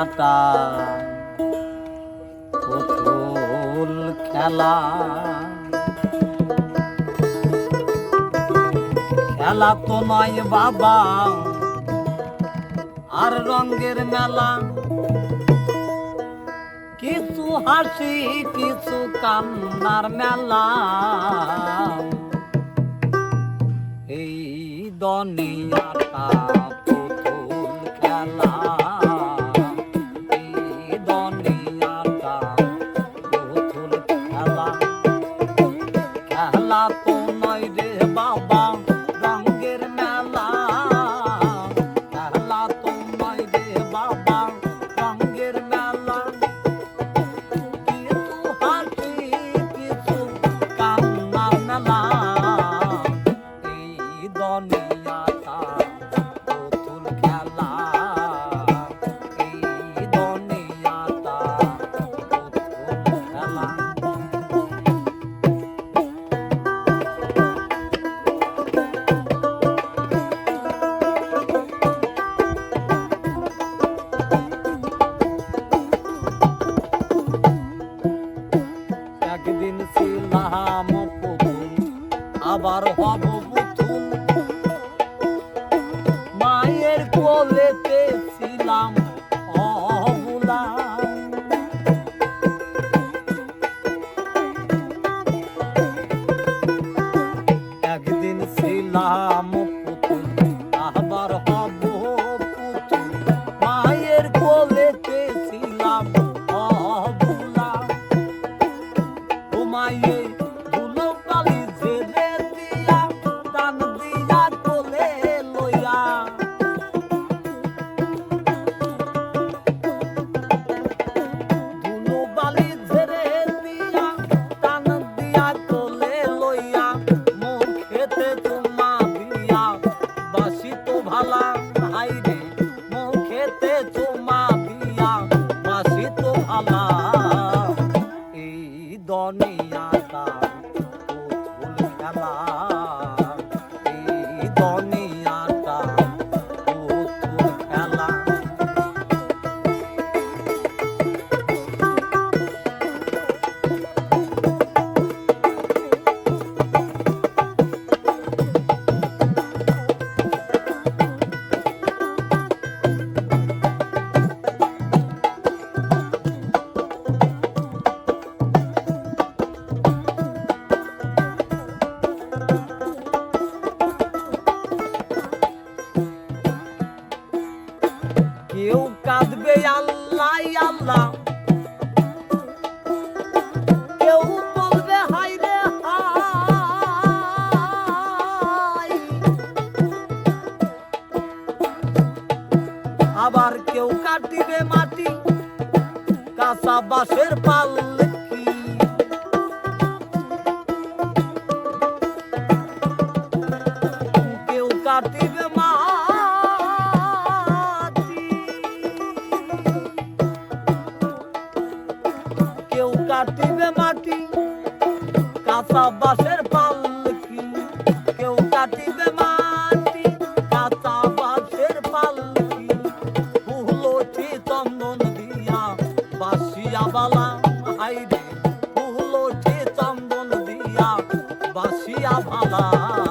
আটা পুতুল খেলা। খেলা তো নয় বাবা, আর রঙের মেলা। কিছু হাসি, কিছু কান্নার মেলা। এই দনিয়াটা আমার আবার হব 了 বাসের পাল্লা কাটিবে মাটি। কাঁচা বাঁশের পালকি কেউ কাটিবে 啊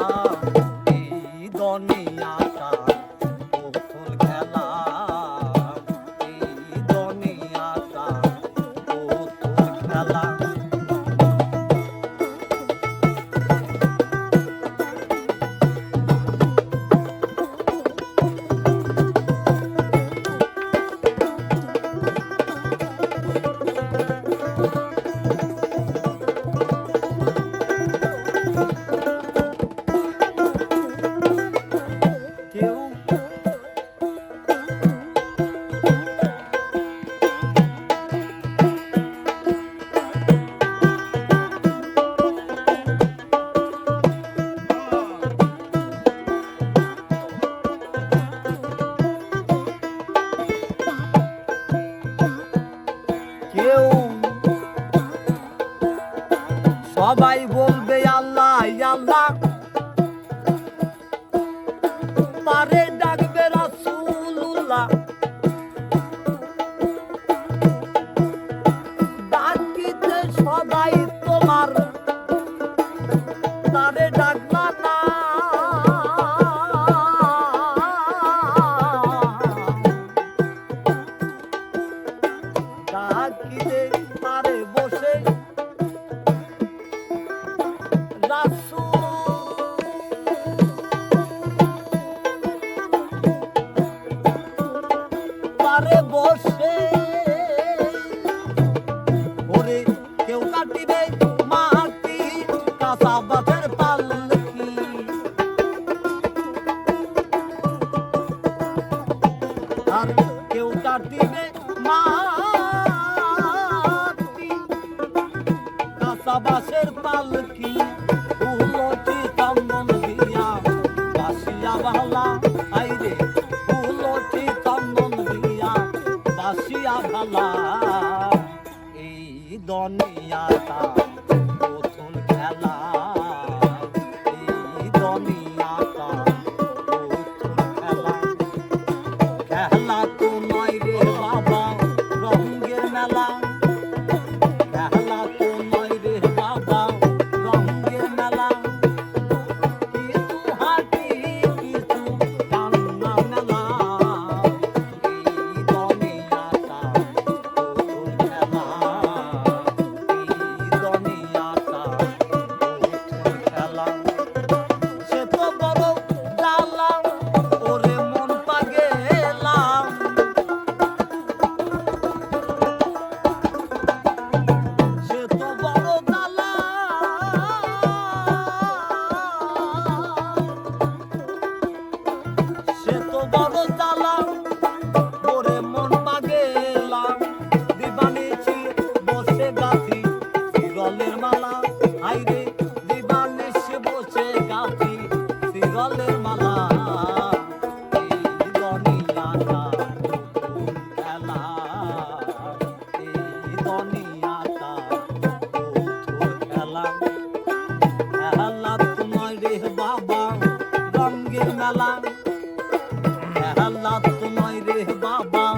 দিবে মাটি কাঁচা বাঁশের পালকি উলটি কামন দিয়া বাসিয়া ভালা আইরে উলটি কামন দিয়া বাসিয়া ভালা এই দনিয়াটা দরজালা আহ্লাদ তো নয় রে বাবা।